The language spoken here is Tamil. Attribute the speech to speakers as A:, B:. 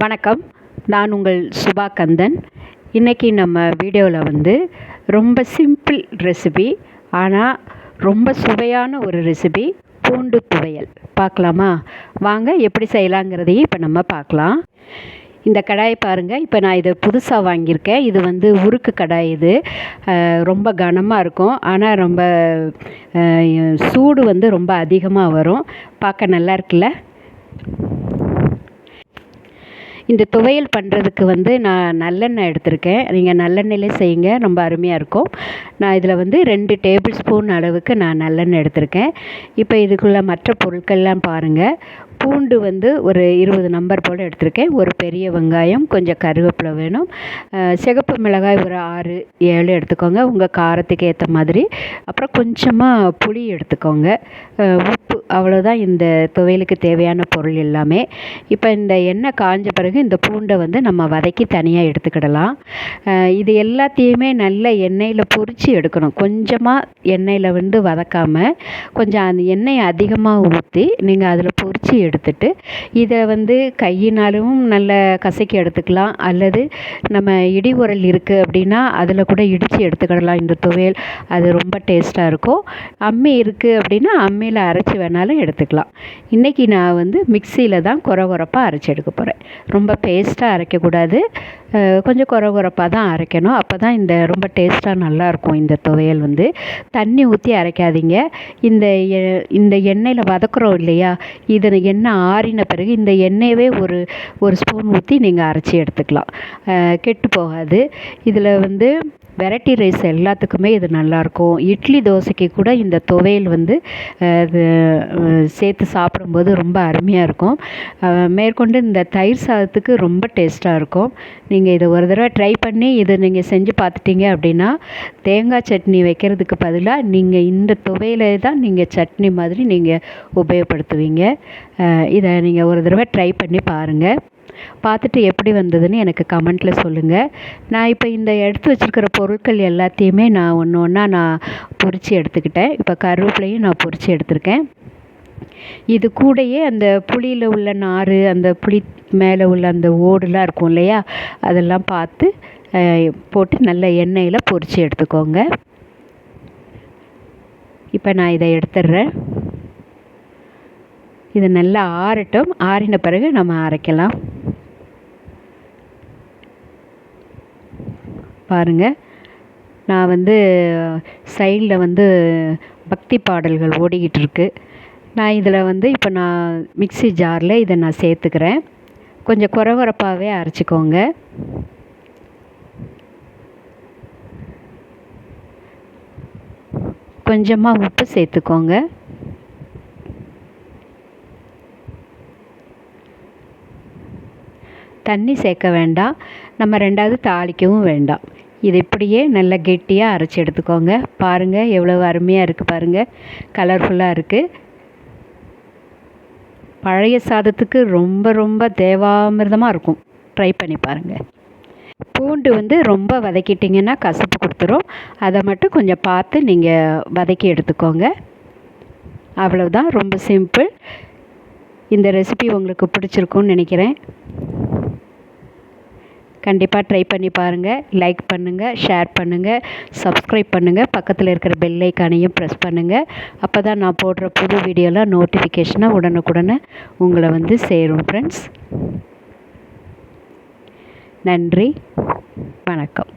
A: வணக்கம். நான் உங்கள் சுபா கந்தன். இன்றைக்கி நம்ம வீடியோவில் வந்து ரொம்ப சிம்பிள் ரெசிபி ஆனால் ரொம்ப சுவையான ஒரு ரெசிபி பூண்டு துவையல். பார்க்கலாமா? வாங்க எப்படி செய்யலாங்கிறதையும் இப்போ நம்ம பார்க்கலாம். இந்த கடாயை பாருங்கள் இப்போ நான் இதை புதுசாக வாங்கியிருக்கேன். இது வந்து உருக்கு கடாய் இது. ரொம்ப கனமாக இருக்கும். ஆனால் ரொம்ப சூடு வந்து ரொம்ப அதிகமாக வரும். பார்க்க நல்லா இருக்குல்ல? இந்த துவையல் பண்ணுறதுக்கு வந்து நான் நல்லெண்ணெய் எடுத்திருக்கேன். நீங்கள் நல்லெண்ணெயிலே செய்யுங்க. ரொம்ப அருமையாக இருக்கும். நான் இதில் வந்து ரெண்டு டேபிள் ஸ்பூன் அளவுக்கு நான் நல்லெண்ணெய் எடுத்திருக்கேன். இப்போ இதுக்குள்ள மற்ற பொருட்கள்லாம் பாருங்கள் பூண்டு வந்து ஒரு இருபது நம்பர் போல் எடுத்திருக்கேன். ஒரு பெரிய வெங்காயம் கொஞ்சம் கருவேப்பிலை வேணும். சிகப்பு மிளகாய் ஒரு ஆறு ஏழு எடுத்துக்கோங்க. உங்கள் காரத்துக்கு ஏற்ற மாதிரி. அப்புறம் கொஞ்சமாக புளி எடுத்துக்கோங்க. உப்பு அவ்வளோதான் இந்த துவையலுக்கு தேவையான பொருள் எல்லாமே. இப்போ இந்த எண்ணெய் காஞ்ச பிறகு இந்த பூண்டை வந்து நம்ம வதக்கி தனியாக எடுத்துக்கிடலாம். இது எல்லாத்தையுமே நல்ல எண்ணெயில் பொரித்து எடுக்கணும். கொஞ்சமாக எண்ணெயில் வந்து வதக்காமல் கொஞ்சம் அந்த எண்ணெயை அதிகமாக ஊற்றி நீங்கள் அதில் பொரித்து எடுத்துட்டு இதை வந்து கையினாலும் நல்ல கசக்கி எடுத்துக்கலாம். அல்லது நம்ம இடி உரல் இருக்குது அப்படின்னா அதில் கூட இடித்து எடுத்துக்கிடலாம் இந்த துவையல். அது ரொம்ப டேஸ்ட்டாக இருக்கும். அம்மி இருக்குது அப்படின்னா அம்மியில் அரைச்சி வேணாலும் எடுத்துக்கலாம். இன்றைக்கி நான் வந்து மிக்சியில் தான் குறை குறைப்பாக அரைச்சி எடுக்க போகிறேன் ரொம்ப பேஸ்ட்டாக அரைக்கக்கூடாது. கொஞ்சம் குறை குறைப்பாக தான் அரைக்கணும். அப்போ தான் இந்த ரொம்ப டேஸ்ட்டாக நல்லாயிருக்கும் இந்த துவையல் வந்து. தண்ணி ஊற்றி அரைக்காதீங்க. இந்த எ- இந்த எண்ணெயில் வதக்குறோம் இல்லையா? இதை எண்ணெய் ஆறின பிறகு இந்த எண்ணெயவே ஒரு ஒரு ஸ்பூன் ஊற்றி நீங்கள் அரைச்சி எடுத்துக்கலாம். கெட்டு போகாது. இதில் வந்து வெரைட்டி ரைஸ் எல்லாத்துக்குமே இது நல்லாயிருக்கும். இட்லி தோசைக்கு கூட இந்த துவையல் வந்து இது சேர்த்து சாப்பிடும்போது ரொம்ப அருமையாக இருக்கும். மேற்கொண்டு இந்த தயிர் சாதத்துக்கு ரொம்ப டேஸ்ட்டாக இருக்கும். நீங்கள் இதை ஒரு தடவை ட்ரை பண்ணி இதை நீங்கள் செஞ்சு பார்த்துட்டீங்க அப்படின்னா தேங்காய் சட்னி வைக்கிறதுக்கு பதிலாக நீங்கள் இந்த துவையலை தான் நீங்கள் சட்னி மாதிரி நீங்கள் உபயோகப்படுத்துவீங்க. இதை நீங்கள் ஒரு தடவை ட்ரை பண்ணி பாருங்கள் பார்த்துட்டு எப்படி வந்ததுன்னு எனக்கு கமெண்ட்டில் சொல்லுங்கள் நான் இப்போ இந்த எடுத்து வச்சுருக்கிற பொருட்கள் எல்லாத்தையுமே நான் ஒன்று ஒன்றா நான் பொரித்து எடுத்துக்கிட்டேன். இப்போ கருவேப்பிலையும் நான் பொரித்து எடுத்திருக்கேன். இது கூடயே அந்த புளியில் உள்ள நார் அந்த புளி மேலே உள்ள அந்த ஓடுலாம் இருக்கும் இல்லையா? அதெல்லாம் பார்த்து போட்டு நல்ல எண்ணெயில் பொரித்து எடுத்துக்கோங்க. இப்போ நான் இதை எடுத்துடுறேன். இது நல்லா ஆறட்டும். ஆறின பிறகு நம்ம அரைக்கலாம். பாருங்க. நான் வந்து சைடில் வந்து பக்தி பாடல்கள் ஓடிக்கிட்டு இருக்கு. நான் இதில் வந்து இப்போ நான் மிக்ஸி ஜாரில் இதை நான் சேர்த்துக்கிறேன். கொஞ்சம் குறவரப்பாகவே அரைச்சிக்கோங்க. கொஞ்சமாக உப்பு சேர்த்துக்கோங்க. தண்ணி சேர்க்க வேண்டாம். நம்ம ரெண்டாவது தாளிக்கவும் வேண்டாம். இது இப்படியே நல்லா கெட்டியாக அரைச்சி எடுத்துக்கோங்க. பாருங்கள் எவ்வளோ அருமையாக இருக்குது பாருங்கள் கலர்ஃபுல்லாக இருக்குது பழைய சாதத்துக்கு ரொம்ப ரொம்ப தேவாமிர்தமாக இருக்கும். ட்ரை பண்ணி பாருங்கள் பூண்டு வந்து ரொம்ப வதக்கிட்டிங்கன்னா கசப்பு கொடுத்துரும். அதை மட்டும் கொஞ்சம் பார்த்து நீங்கள் வதக்கி எடுத்துக்கோங்க. அவ்வளவுதான். ரொம்ப சிம்பிள் இந்த ரெசிபி உங்களுக்கு பிடிச்சிருக்கும்னு நினைக்கிறேன். கண்டிப்பாக ட்ரை பண்ணி பாருங்கள் லைக் பண்ணுங்கள் ஷேர் பண்ணுங்கள் சப்ஸ்கிரைப் பண்ணுங்கள் பக்கத்தில் இருக்கிற பெல் ஐக்கானையும் ப்ரெஸ் பண்ணுங்கள் அப்போ தான் நான் போடுற புது வீடியோலாம் நோட்டிஃபிகேஷனாக உடனுக்குடனே உங்களை வந்து சேரும் ஃப்ரெண்ட்ஸ் நன்றி வணக்கம்.